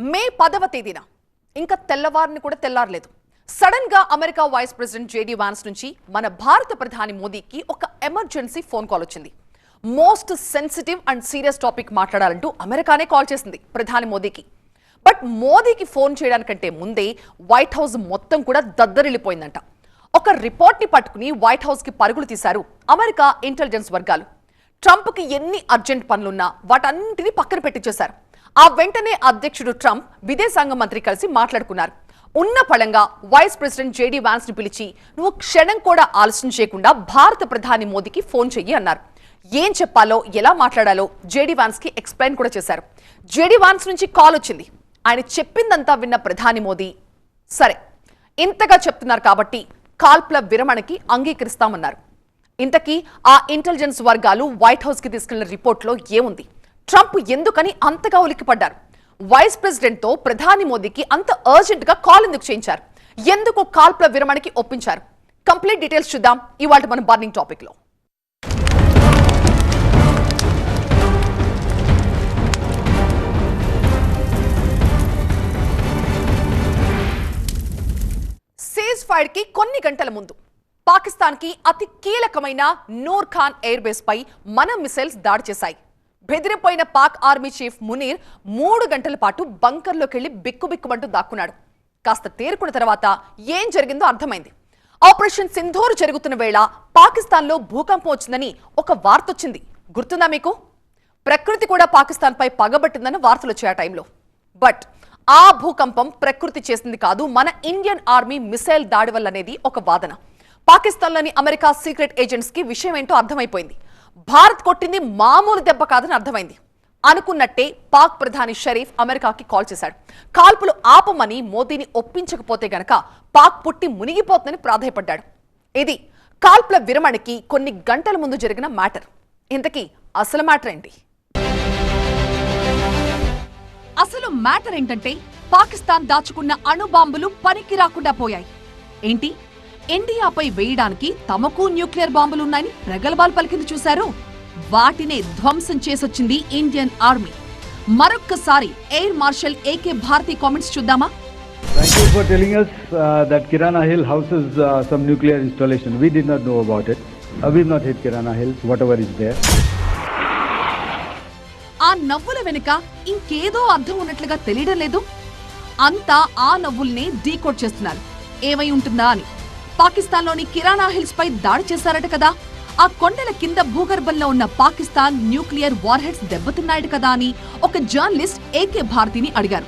మే పదవ తేదీన. ఇంకా తెల్లవారిని కూడా తెల్లారలేదు. సడన్గా America vice president JD Vance నుంచి మన భారత ప్రధాని మోదీకి ఒక ఎమర్జెన్సీ ఫోన్ కాల్ వచ్చింది. Most sensitive and serious topic మాట్లాడాలంటూ అమెరికానే కాల్ చేసింది ప్రధాని మోదీకి. బట్ మోదీకి ఫోన్ చేయడానికంటే ముందే వైట్ హౌస్ మొత్తం కూడా దద్దరిల్లిపోయిందంట. ఒక రిపోర్ట్ని పట్టుకుని వైట్ హౌస్కి పరుగులు తీశారు అమెరికా ఇంటెలిజెన్స్ వర్గాలు. ట్రంప్కి ఎన్ని అర్జెంట్ పనులున్నా వాటన్నింటినీ పక్కన పెట్టించేశారు ఆ వెంటనే అధ్యక్షుడు ట్రంప్ విదేశాంగ మంత్రి కలిసి మాట్లాడుకున్నారు. ఉన్న పళంగా వైస్ ప్రెసిడెంట్ జేడీ వాన్స్ని పిలిచి నువ్వు క్షణం కూడా ఆలస్యం చేయకుండా భారత ప్రధాని మోదీకి ఫోన్ చెయ్యి అన్నారు. ఏం చెప్పాలో ఎలా మాట్లాడాలో జేడీ వాన్స్కి ఎక్స్ప్లెయిన్ కూడా చేశారు. జేడీ వాన్స్ నుంచి కాల్ వచ్చింది. ఆయన చెప్పిందంతా విన్న ప్రధాని మోదీ సరే ఇంతగా చెప్తున్నారు కాబట్టి కాల్పుల విరమణకి అంగీకరిస్తామన్నారు. ఇంతకీ ఆ ఇంటెలిజెన్స్ వర్గాలు వైట్ హౌస్కి తీసుకెళ్ళిన రిపోర్ట్లో ఏముంది? ట్రంప్ ఎందుకని అంతగా ఉలిక్కిపడ్డారు? వైస్ ప్రెసిడెంట్తో ప్రధాని మోదీకి అంత అర్జెంట్గా కాల్ ఎందుకు చేయించారు? ఎందుకు కాల్పుల విరమణకి ఒప్పించారు? కంప్లీట్ డీటెయిల్స్ చూద్దాం ఇవాళ మన బర్నింగ్ టాపిక్లో. సీజ్ ఫైర్కి కొన్ని గంటల ముందు. పాకిస్తాన్కి అతి కీలకమైన నూర్ ఖాన్ ఎయిర్ బేస్ పై మన మిసైల్స్ దాడి చేశాయి. బెదిరిపోయిన పాక్ ఆర్మీ చీఫ్ మునీర్ మూడు గంటల పాటు బంకర్లోకి వెళ్ళి బిక్కుబిక్కుమంటూ దాక్కున్నాడు. కాస్త తేరుకున్న తర్వాత ఏం జరిగిందో అర్థమైంది. ఆపరేషన్ సింధూర్ జరుగుతున్న వేళ పాకిస్తాన్లో భూకంపం వచ్చిందని ఒక వార్త వచ్చింది గుర్తుందా మీకు? ప్రకృతి కూడా పాకిస్తాన్పై పగబట్టిందని వార్తలు వచ్చాయి ఆ టైంలో. బట్ ఆ భూకంపం ప్రకృతి చేసింది కాదు మన ఇండియన్ ఆర్మీ మిసైల్ దాడి వల్ల అనేది ఒక వాదన. పాకిస్తాన్లోని అమెరికా సీక్రెట్ ఏజెంట్స్కి విషయం ఏంటో అర్థమైపోయింది. భారత్ కొట్టింది మామూలు దెబ్బ కాదని అర్థమైంది. అనుకున్నట్టే పాక్ ప్రధాని షరీఫ్ అమెరికాకి కాల్ చేశాడు. కాల్పులు ఆపమని మోదీని ఒప్పించకపోతే గనక పాక్ పుట్టి మునిగిపోతుందని ప్రాధాయపడ్డాడు. ఇది కాల్పుల విరమణకి కొన్ని గంటల ముందు జరిగిన మ్యాటర్. ఇంతకీ అసలు మ్యాటర్ ఏంటి? అసలు మ్యాటర్ ఏంటంటే పాకిస్తాన్ దాచుకున్న అణుబాంబులు పనికి రాకుండా పోయాయి. ఏంటి? ఇండియాపై వేయడానికి తమకు న్యూక్లియర్ బాంబులున్నాయని ప్రగల్భాలు పలికింది చూశారు. వాటినే ధ్వంసం చేసొచ్చింది ఇండియన్ ఆర్మీ. మరొక్కసారి air marshal AK Bharti comments చూద్దామా? Thank you for telling us uh, that Kirana Hill houses uh, some nuclear installation. We did not know about it. Uh, we've not hit Kirana Hill, whatever is there. ఆ నవ్వుల వెనుక ఇంకేదో అర్థం ఉన్నట్లుగా తెలియడం లేదు. అంతా ఆ నవ్వుల్నే డీకోడ్ చేస్తున్నారు. ఏమై ఉంటుందా అని. పాకిస్తాన్లోని కిరాణా హిల్స్ పై దాడి చేశారట కదా. ఆ కొండల కింద భూగర్భంలో ఉన్న పాకిస్తాన్ న్యూక్లియర్ వార్ హెడ్స్ దెబ్బతిన్నాయట కదా అని ఒక జర్నలిస్ట్ ఏకే భారతిని అడిగారు.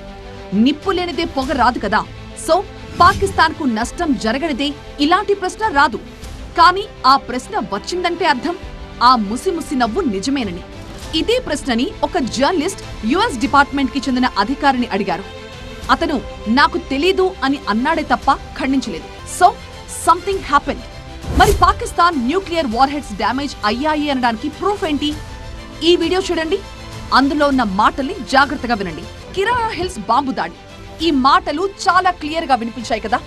నిప్పు లేనిదే పొగ రాదు కదా. సో పాకిస్తాన్కు నష్టం జరగనిదే ఇలాంటి ప్రశ్న రాదు. కానీ ఆ ప్రశ్న వచ్చిందంటే అర్థం. ఆ ముసి ముసి నవ్వు నిజమేనని. ఇదే ప్రశ్నని ఒక జర్నలిస్ట్ యుఎస్ డిపార్ట్మెంట్కి చెందిన అధికారిని అడిగారు. అతను నాకు తెలీదు అని అన్నాడే తప్ప ఖండించలేదు. సో సంథింగ్ హ్యాపెన్ మరి Pakistan nuclear warheads damage అయ్యాయి అనడానికి ప్రూఫ్ ఏంటి? ఈ వీడియో చూడండి. అందులో ఉన్న మాటల్ని జాగ్రత్తగా వినండి. కిరాణా హిల్స్ బాంబు దాడి. ఈ మాటలు చాలా క్లియర్గా వినిపించాయి కదా.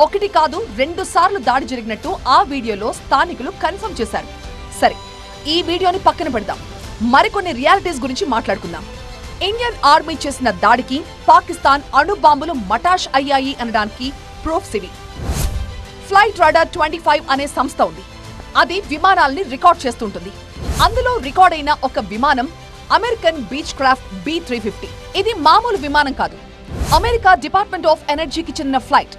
ఒకటి కాదు రెండు సార్లు దాడి జరిగినట్టు ఆ వీడియోలో స్థానికులు కన్ఫర్మ్ చేశారు. సరే ఈ వీడియోని పక్కన పెడదాం. మరికొన్ని రియాలిటీస్ గురించి మాట్లాడుకుందాం. ఇండియన్ ఆర్మీ చేసిన దాడికి పాకిస్తాన్ అణు బాంబులు మటాష్ అయ్యాయి అనడానికి ప్రూఫ్స్ ఇవి. ఫ్లైట్ రాడార్ ట్వంటీ ఫైవ్ అనే సంస్థ ఉంది. అది విమానాల్ని రికార్డ్ చేస్తుంటుంది. అందులో రికార్డ్ అయిన ఒక విమానం American Beechcraft B three fifty. ఇది మామూలు విమానం కాదు. అమెరికా డిపార్ట్మెంట్ ఆఫ్ ఎనర్జీకి చెందిన ఫ్లైట్.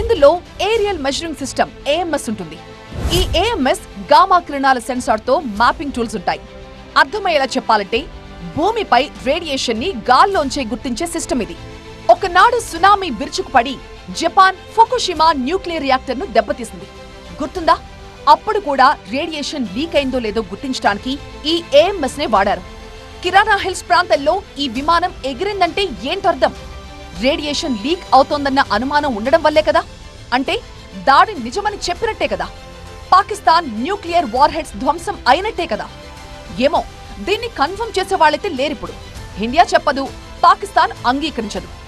ఇందులో ఏరియల్ మెజరింగ్ సిస్టమ్ ఏఎంఎస్ ఉంటుంది. ఈ ఏఎంఎస్ గామా కిరణాల సెన్సార్తో మ్యాపింగ్ టూల్స్ ఉంటాయి. అర్థమయ్యేలా చెప్పాలంటే భూమిపై రేడియేషన్ని గాల్లోంచే గుర్తించే సిస్టమ్ ఇది. ఒకనాడు సునామీ విరుచుకుపడి జపాన్ ఫుకుషిమా న్యూక్లియర్ రియాక్టర్ను దెబ్బతీసింది. గుర్తుందా? అప్పుడు కూడా రేడియేషన్ లీక్ అయిందో లేదో గుర్తించడానికి ఈ ఏఎంఎస్ నే వాడారు. కిరాణా హిల్స్ ప్రాంతంలో ఈ విమానం ఎగిరిందంటే ఏంటర్థం? రేడియేషన్ లీక్ అవుతోందన్న అనుమానం ఉండడం వల్లే కదా? అంటే దాడి నిజమని చెప్పినట్టే కదా? పాకిస్తాన్ న్యూక్లియర్ వార్ హెడ్స్ ధ్వంసం అయినట్టే కదా? ఏమో దీన్ని కన్ఫర్మ్ చేసే వాళ్ళైతే లేరిప్పుడు. ఇండియా చెప్పదు పాకిస్తాన్ అంగీకరించదు.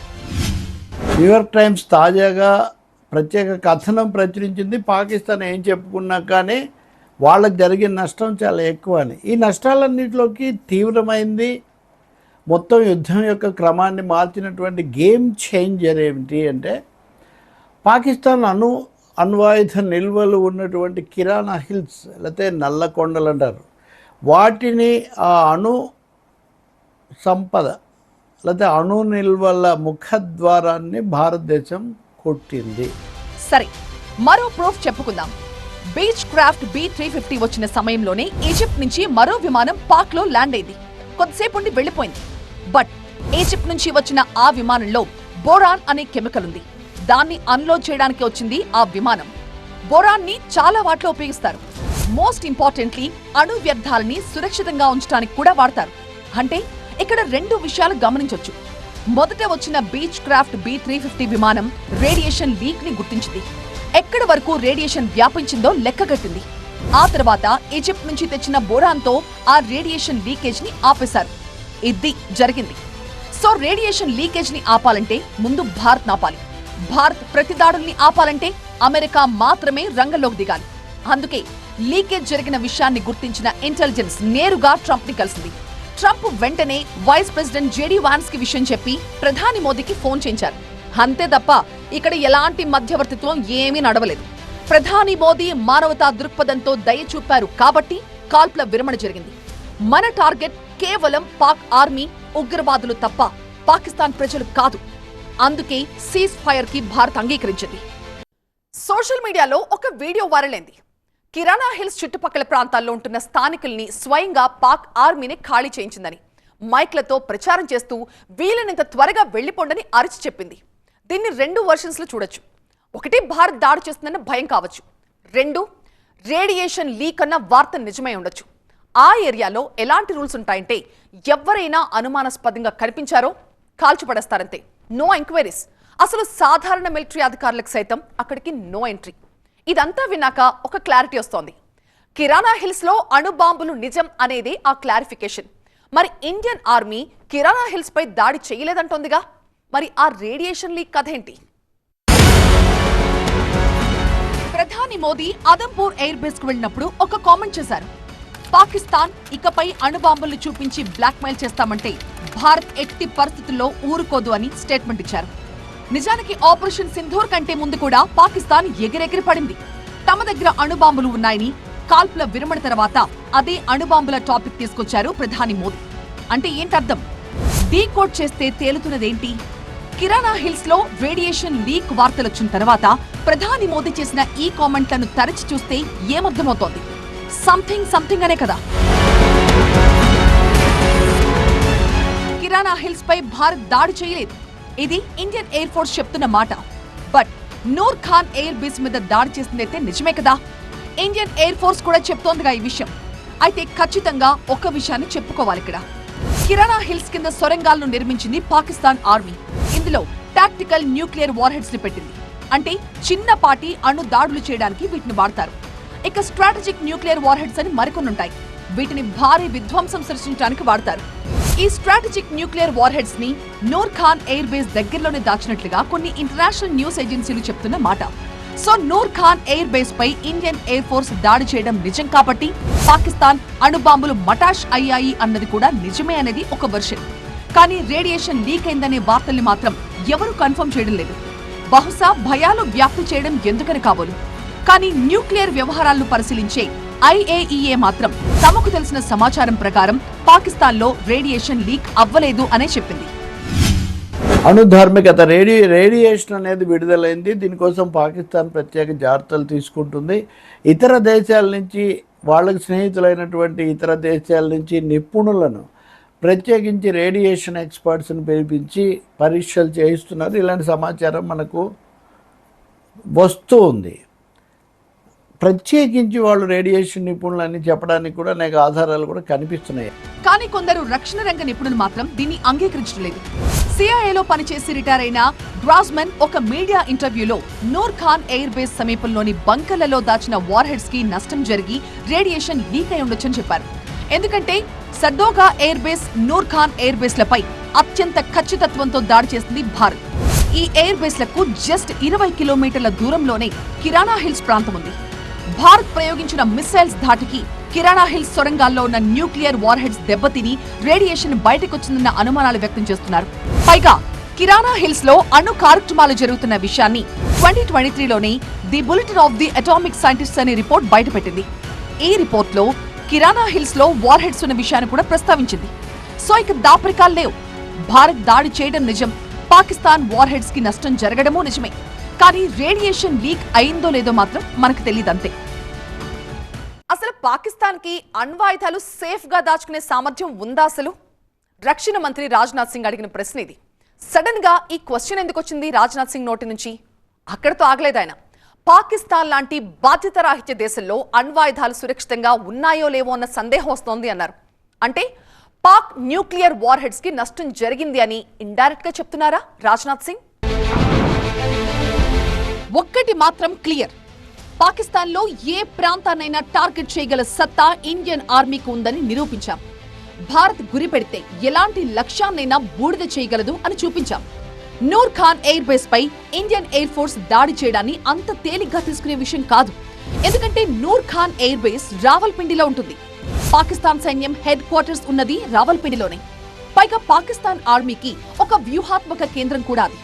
న్యూయార్క్ టైమ్స్ తాజాగా ప్రత్యేక కథనం ప్రచురించింది. పాకిస్తాన్ ఏం చెప్పుకున్నా కానీ వాళ్ళకి జరిగిన నష్టం చాలా ఎక్కువ అని ఈ నష్టాలన్నింటిలోకి తీవ్రమైంది. మొత్తం యుద్ధం యొక్క క్రమాన్ని మార్చినటువంటి గేమ్ చేంజర్ ఏమిటి అంటే పాకిస్తాన్ అణు అణ్వాయుధ నిల్వలు ఉన్నటువంటి కిరాణా హిల్స్ లేకపోతే నల్ల కొండలు అంటారు. వాటిని ఆ అణు సంపద లేకపోతే అణు నిల్వల ముఖద్వారాన్ని భారతదేశం కొట్టింది. సరే మరో ప్రూఫ్ చెప్పుకుందాం. Beechcraft B three fifty వచ్చిన సమయంలోనే ఈజిప్ట్ నుంచి మరో విమానం పాక్లో ల్యాండ్ అయింది. కొద్దిసేపు ఉండి వెళ్ళిపోయింది బట్ ఈజిప్ట్ నుంచి వచ్చిన ఆ విమానంలో బోరాన్ అనే కెమికల్ ఉంది. దాన్ని అన్లోడ్ చేయడానికి వచ్చింది ఆ విమానం. బోరాన్ని చాలా వాటిలో ఉపయోగిస్తారు. మోస్ట్ ఇంపార్టెంట్లీ అణు వ్యర్థాలని సురక్షితంగా ఉంచడానికి కూడా వాడతారు. అంటే ఇక్కడ రెండు విషయాలు గమనించవచ్చు మొదట వచ్చిన Beechcraft B three fifty విమానం రేడియేషన్ లీక్ని గుర్తించింది. ఎక్కడి వరకు రేడియేషన్ వ్యాపించిందో లెక్కగట్టింది. ఆ తర్వాత ఈజిప్ట్ నుంచి తెచ్చిన బోరాన్తో ఆ రేడియేషన్ లీకేజ్ని ఆపేశారు. ఇది జరిగింది. సో రేడియేషన్ లీకేజ్ని ఆపాలంటే ముందు భారత్ ఆపాలి భారత్ ప్రతిదాడుల్ని ఆపాలంటే అమెరికా మాత్రమే రంగంలోకి దిగాలి. అందుకే లీకేజ్ జరిగిన విషయాన్ని గుర్తించిన ఇంటెలిజెన్స్ నేరుగా ట్రంప్ని కలిసింది. ట్రంప్ వెంటనే వైస్ ప్రెసిడెంట్ జేడీ వాన్స్కి విషయం చెప్పి ప్రధాని మోదీకి ఫోన్ చేయించారు. అంతే తప్ప ఇక్కడ ఎలాంటి మధ్యవర్తిత్వం ఏమీ నడవలేదు. ప్రధాని మోదీ మానవతా దృక్పథంతో దయ చూపారు కాబట్టి కాల్పుల విరమణ జరిగింది. మన టార్గెట్ కేవలం పాక్ ఆర్మీ ఉగ్రవాదులు తప్ప పాకిస్తాన్ ప్రజలు కాదు. అందుకే సీజ్ ఫైర్కి భారత్ అంగీకరించింది. సోషల్ మీడియాలో ఒక వీడియో వైరల్ అయింది. కిరాణా హిల్స్ చుట్టుపక్కల ప్రాంతాల్లో ఉంటున్న స్థానికుల్ని స్వయంగా పాక్ ఆర్మీని ఖాళీ చేయించిందని మైక్లతో ప్రచారం చేస్తూ వీలైనంత త్వరగా వెళ్ళిపోండని అరిచి చెప్పింది. దీన్ని రెండు వర్షన్స్లో చూడొచ్చు. ఒకటి భారత్ దాడి చేస్తుందన్న భయం కావచ్చు. రెండు రేడియేషన్ లీక్ అన్న వార్త నిజమై ఉండొచ్చు. ఆ ఏరియాలో ఎలాంటి రూల్స్ ఉంటాయంటే ఎవరైనా అనుమానాస్పదంగా కనిపించారో కాల్చిపడేస్తారంతే. No enquiries. అసలు సాధారణ మిలిటరీ అధికారులకు సైతం అక్కడికి నో ఎంట్రీ. ఇదంతా విన్నాక ఒక క్లారిటీ వస్తోంది. కిరాణా హిల్స్లో అణుబాంబులు నిజం అనేది ఆ క్లారిఫికేషన్ మరి ఇండియన్ ఆర్మీ కిరాణా హిల్స్పై దాడి చేయలేదంటోందిగా? మరి ఆ రేడియేషన్ లీక్ కథ ఏంటి? ప్రధాని మోదీ అదంపూర్ ఎయిర్ బేస్కు వెళ్ళినప్పుడు ఒక కామెంట్ చేశారు. పాకిస్తాన్ ఇకపై అణుబాంబులు చూపించి బ్లాక్మెయిల్ చేస్తామంటే భారత్ ఎట్టి పరిస్థితుల్లో ఊరుకోదు అని స్టేట్మెంట్ ఇచ్చారు. నిజానికి ఆపరేషన్ సింధూర్ కంటే ముందు కూడా పాకిస్తాన్ ఎగిరెగిరి పడింది. తమ దగ్గర అణుబాంబులు ఉన్నాయని కాల్పుల విరమణ తర్వాత అదే అణుబాంబుల టాపిక్ తీసుకొచ్చారు ప్రధాని మోదీ. అంటే ఏంటర్థం? డీకోడ్ చేస్తే తేలుతున్నదేంటి? కిరాణా హిల్స్లో రేడియేషన్ లీక్ వార్తలొచ్చిన తర్వాత ప్రధాని మోదీ చేసిన ఈ కామెంట్లను తరచి చూస్తే ఏమర్థమవుతోంది? సంథింగ్ సంథింగ్ అనే కదా. కిరాణా హిల్స్ పై భారత్ దాడి చేయలేదు. ఇది ఇండియన్ ఎయిర్ ఫోర్స్ చెప్తున్న మాట. But Noor Khan air base మీద దాడి చేసిందైతే నిజమే కదా? ఇండియన్ ఎయిర్ ఫోర్స్ కూడా చెప్తోందిగా ఈ విషయం. అయితే ఖచ్చితంగా ఒక విషయాన్ని చెప్పుకోవాలి ఇక్కడ. కిరాణా హిల్స్ కింద సొరంగాలను నిర్మించింది పాకిస్తాన్ ఆర్మీ. ఇందులో టాక్టికల్ న్యూక్లియర్ వార్హెడ్స్ని పెట్టింది. అంటే చిన్నపాటి అణు దాడులు చేయడానికి వీటిని వాడతారు. ఇక స్ట్రాటజిక్ న్యూక్లియర్ వార్హెడ్స్ అని మరికొన్నుంటాయి వీటిని భారీ విధ్వంసం సృష్టించడానికి వాడతారు. ఈ స్ట్రాటజిక్ న్యూక్లియర్ వార్హెడ్స్ని నూర్ ఖాన్ ఎయిర్ బేస్ దగ్గరలోనే దాచినట్లుగా కొన్ని ఇంటర్నేషనల్ న్యూస్ ఏజెన్సీలు చెప్తున్న మాట. So Noor Khan air base పై ఇండియన్ ఎయిర్ ఫోర్స్ దాడి చేయడం నిజం కాబట్టి పాకిస్తాన్ అణుబాంబులు మటాష్ అయ్యాయి అన్నది కూడా నిజమే అనేది ఒక వర్షన్. కానీ రేడియేషన్ లీక్ అయిందనే వార్తల్ని మాత్రం ఎవరు కన్ఫర్మ్ చేయడం లేదు. బహుశా భయాలు వ్యాప్తి చేయడం ఎందుకని కాబోలు కానీ న్యూక్లియర్ వ్యవహారాలను పరిశీలించే ఐఏఈఏ మాత్రం తమకు తెలిసిన సమాచారం ప్రకారం పాకిస్తాన్లో రేడియేషన్ లీక్ అవ్వలేదు అనే చెప్పింది. అణుధార్మికత రేడియో రేడియేషన్ అనేది విడుదలైంది. దీనికోసం పాకిస్తాన్ ప్రత్యేక జాగ్రత్తలు తీసుకుంటుంది. ఇతర దేశాల నుంచి వాళ్ళకి స్నేహితులైనటువంటి ఇతర దేశాల నుంచి నిపుణులను ప్రత్యేకించి రేడియేషన్ ఎక్స్పర్ట్స్ని పిలిపించి పరీక్షలు చేయిస్తున్నారు. ఇలాంటి సమాచారం మనకు వస్తూ ఉంది. ప్రత్యేకించి వాళ్ళు రేడియేషన్ నిపుణులు అని చెప్పడానికి కూడా అనేక ఆధారాలు కూడా కనిపిస్తున్నాయి. కానీ కొందరు రక్షణ రంగ నిపుణులు మాత్రం దీన్ని అంగీకరించడం లేదు సిఐఏలో పనిచేసి రిటైర్ అయిన గ్రాస్మన్ ఒక మీడియా ఇంటర్వ్యూలో నూర్ ఖాన్ ఎయిర్ బేస్ సమీపంలోని బంకర్లలో దాచిన వార్ హెడ్స్కి నష్టం జరిగి రేడియేషన్ లీక్ అయి ఉండొచ్చని చెప్పారు. ఎందుకంటే Sargodha air base Noor Khan air బేస్లపై అత్యంత ఖచ్చితత్వంతో దాడి చేసింది భారత్. ఈ ఎయిర్ బేస్లకు జస్ట్ ఇరవై కిలోమీటర్ల దూరంలోనే కిరాణా హిల్స్ ప్రాంతం ఉంది. భారత్ ప్రయోగించిన మిసైల్స్ ధాటికి కిరాణా హిల్స్ సొరంగాల్లో ఉన్న న్యూక్లియర్ వార్ హెడ్స్ దెబ్బతిని రేడియేషన్ బయటకొచ్చిందన్న అనుమానాలు వ్యక్తం చేస్తున్నారు. పైగా కిరాణా హిల్స్లో అణు కార్యక్రమాలు జరుగుతున్న విషయాన్ని twenty twenty త్రీలోనే the bulletin of the atomic scientist అనే రిపోర్ట్ బయటపెట్టింది. ఈ రిపోర్ట్లో కిరాణా హిల్స్లో వార్ హెడ్స్ ఉన్న విషయాన్ని కూడా ప్రస్తావించింది. సో ఇక దాపరికాలు లేవు. భారత్ దాడి చేయడం నిజం. పాకిస్తాన్ వార్ హెడ్స్కి నష్టం జరగడమూ నిజమే. కానీ రేడియేషన్ లీక్ అయిందో లేదో మాత్రం మనకు తెలియదంతే అసలు పాకిస్తాన్కి అణ్వాయుధాలు సేఫ్గా దాచుకునే సామర్థ్యం ఉందా అసలు? రక్షణ మంత్రి రాజ్నాథ్ సింగ్ అడిగిన ప్రశ్న ఇది. సడన్గా ఈ క్వశ్చన్ ఎందుకు వచ్చింది రాజ్నాథ్ సింగ్ నోటి నుంచి? అక్కడతో ఆగలేదు ఆయన. పాకిస్తాన్ లాంటి బాధ్యతారాహిత్య దేశంలో అణ్వాయుధాలు సురక్షితంగా ఉన్నాయో లేవో అన్న సందేహం వస్తోంది అన్నారు. అంటే పాక్ న్యూక్లియర్ వార్ హెడ్స్కి నష్టం జరిగింది అని ఇండైరెక్ట్గా చెప్తున్నారా రాజ్నాథ్ సింగ్? ఒక్కటి మాత్రం క్లియర్. పాకిస్తాన్లో ఏ ప్రాంతాన్నైనా టార్గెట్ చేయగల సత్తా ఇండియన్ ఆర్మీకి ఉందని నిరూపించాం. భారత్ గురి పెడితే ఎలాంటి లక్ష్యాన్నైనా బూడిద చేయగలదు అని చూపించాం. నూర్ ఖాన్ ఎయిర్ బేస్ పై ఇండియన్ ఎయిర్ ఫోర్స్ దాడి చేయడాన్ని అంత తేలిగ్గా తీసుకునే విషయం కాదు. ఎందుకంటే నూర్ ఖాన్ ఎయిర్ బేస్ రావల్పిండిలో ఉంటుంది. పాకిస్తాన్ సైన్యం హెడ్ క్వార్టర్స్ ఉన్నది రావల్పిండిలోనే. పైగా పాకిస్తాన్ ఆర్మీకి ఒక వ్యూహాత్మక కేంద్రం కూడా అది.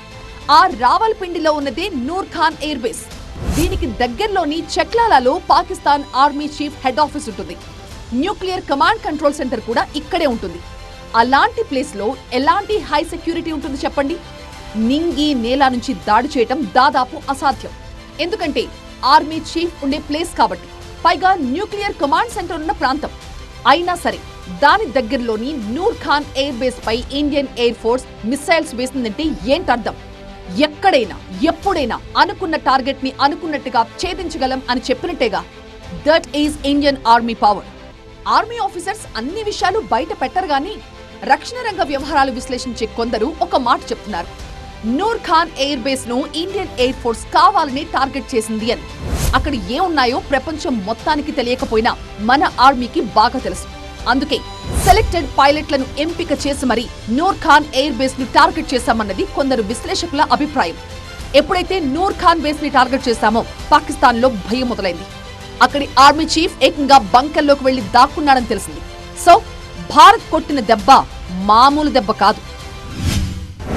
ఆ రావల్పిండిలో ఉన్నదే నూర్ ఖాన్ దీనికి దగ్గరలోని చక్లాలలో Pakistan army chief head office ఉంటుంది. న్యూక్లియర్ కమాండ్ కంట్రోల్ సెంటర్ కూడా ఇక్కడే ఉంటుంది. అలాంటి ప్లేస్లో ఎలాంటి హై సెక్యూరిటీ ఉంటుంది చెప్పండి? నింగి నేల నుంచి దాడి చేయటం దాదాపు అసాధ్యం. ఎందుకంటే ఆర్మీ చీఫ్ ఉండే ప్లేస్ కాబట్టి పైగా న్యూక్లియర్ కమాండ్ సెంటర్ ఉన్న ప్రాంతం. అయినా సరే దాని దగ్గరలోని నూర్ ఖాన్ ఎయిర్ బేస్ పై ఇండియన్ ఎయిర్ ఫోర్స్ మిసైల్స్ వేసిందంటే ఏంటర్థం? ఎక్కడైనా ఎప్పుడైనా అనుకున్న టార్గెట్ని అనుకున్నట్టుగా ఛేదించగలం అని చెప్పినట్టేగా that is Indian army power. Army officers అన్ని విషయాలు బయట పెట్టరు గాని రక్షణ రంగ వ్యవహారాలు విశ్లేషించే కొందరు ఒక మాట చెప్తున్నారు. నూర్ ఖాన్ ఎయిర్ బేస్ను ఇండియన్ ఎయిర్ ఫోర్స్ కావాలని టార్గెట్ చేసింది అని. అక్కడ ఏ ఉన్నాయో ప్రపంచం మొత్తానికి తెలియకపోయినా మన ఆర్మీకి బాగా తెలుసు. అందుకే సెలెక్టెడ్ పైలట్లను ఎంపిక చేసి మరీ నూర్ ఖాన్ ఎయిర్ బేస్ను టార్గెట్ చేశామన్నది కొందరు విశ్లేషకుల అభిప్రాయం. ఎప్పుడైతే నూర్ ఖాన్ బేస్ని టార్గెట్ చేశామో పాకిస్తాన్లో భయం మొదలైంది. అక్కడి ఆర్మీ చీఫ్ ఏకంగా బంకర్లోకి వెళ్ళి దాక్కున్నాడని తెలిసింది. సో భారత్ కొట్టిన దెబ్బ మామూలు దెబ్బ కాదు.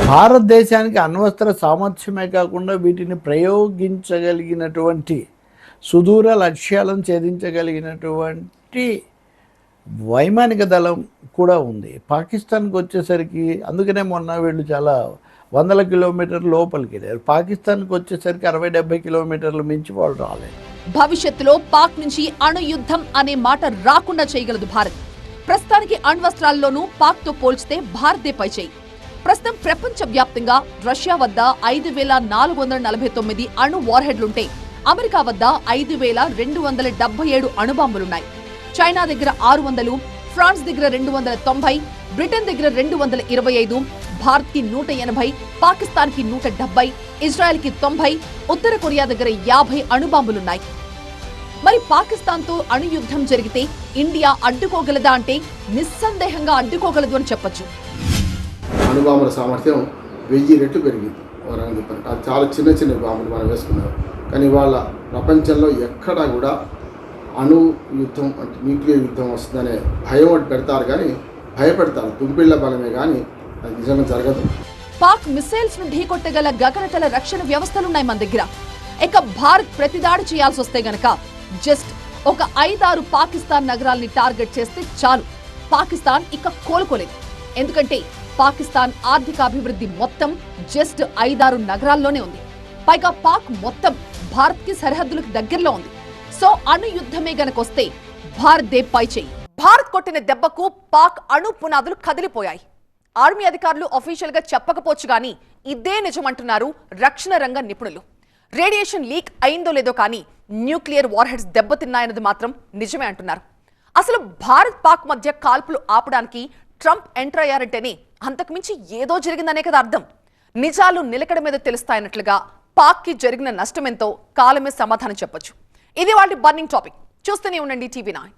భారతదేశానికి అణ్వస్త్ర సామర్థ్యమే కాకుండా వీటిని ప్రయోగించగలిగినటువంటి సుదూర లక్ష్యాలను ఛేదించగలిగినటువంటి వైమానిక దళం కూడా ఉంది. పాకిస్తాన్కి వచ్చేసరికి అందుకనే మొన్న వీళ్ళు చాలా వందల కిలోమీటర్ల లోపలికి వెళ్ళారు. పాకిస్తాన్కి వచ్చేసరికి అరవై డెబ్బై కిలోమీటర్లు మించి వాళ్ళు రాలేదు. భవిష్యత్తులో పాక్ నుంచి అణు యుద్ధం అనే మాట రాకుండా చేయగలదు భారత్. ప్రస్తుతానికి అణ్వస్త్రాల్లోనూ పాక్తో పోల్చితే భారతే పైచేయి ప్రస్తుతం ప్రపంచ వ్యాప్తంగా రష్యా వద్ద ఐదు వేల నాలుగు వందల నలభై తొమ్మిది అణు వార్హెడ్లుంటే అమెరికా వద్ద ఐదు వేల రెండు వందల డెబ్బై ఏడు అణుబాంబులున్నాయి చైనా దగ్గర ఆరు వందలు ఫ్రాన్స్ దగ్గర రెండు వందల తొంభై బ్రిటన్ దగ్గర రెండు వందల ఇరవై ఐదు భారత్కి నూట ఎనభై పాకిస్తాన్కి నూట డెబ్బై ఇజ్రాయెల్కి తొంభై ఉత్తర కొరియా దగ్గర యాభై అణుబాంబులున్నాయి. మరి పాకిస్తాన్తో అణు యుద్ధం జరిగితే ఇండియా అడ్డుకోగలదా అంటే నిస్సందేహంగా అడ్డుకోగలదు అని చెప్పొచ్చు. అణుబాంబుల సామర్థ్యం వెయ్యి రెట్లు పెరిగింది. అది చాలా చిన్న చిన్న బాంబులు మనం వేసుకున్నారు. కానీ వాళ్ళ ప్రపంచంలో ఎక్కడా కూడా అణు యుద్ధం అంటే న్యూక్లియర్ యుద్ధం వస్తుందనే భయం ఒకటి పెడతారు కానీ భయపెడతారు. తుంపిళ్ళ బలమే కానీ అది నిజంగా జరగదు. పాక్ మిసైల్స్ను ఢీకొట్టగల గగనతల రక్షణ వ్యవస్థలున్నాయి మన దగ్గర. ఇక భారత్ ప్రతిదాడి చేయాల్సి వస్తే గనక జస్ట్ ఒక ఐదారు పాకిస్తాన్ నగరాల్ని టార్గెట్ చేస్తే చాలు. పాకిస్తాన్ ఇక కోలుకోలేదు. ఎందుకంటే పాకిస్తాన్ ఆర్థిక అభివృద్ధి మొత్తం జస్ట్ ఐదారు నగరాల్లోనే ఉంది. పైగా పాక్ మొత్తం భారత్కి సరిహద్దులకు దగ్గరలో ఉంది. సో అణు యుద్ధమే గనకొస్తే భారత్ దే పై చేయి భారత్ కొట్టిన దెబ్బకు పాక్ అణు పునాదులు కదిలిపోయాయి. ఆర్మీ అధికారులు అఫీషియల్గా చెప్పకపోవచ్చు కానీ ఇదే నిజమంటున్నారు రక్షణ రంగ నిపుణులు. రేడియేషన్ లీక్ అయిందో లేదో కానీ న్యూక్లియర్ వార్హెడ్స్ దెబ్బతిన్నాయన్నది మాత్రం నిజమే అంటున్నారు. అసలు భారత్ పాక్ మధ్య కాల్పులు ఆపడానికి ట్రంప్ ఎంటర్ అయ్యారంటేనే అంతకుమించి ఏదో జరిగిందనే కదా అర్థం. నిజాలు నిలకడ మీద తెలుస్తాయన్నట్లుగా పాక్కి జరిగిన నష్టమెంతో కాలమే సమాధానం చెప్పొచ్చు. ఇది వాళ్ళ బర్నింగ్ టాపిక్ చూస్తూనే ఉండండి టీవీ నైన్.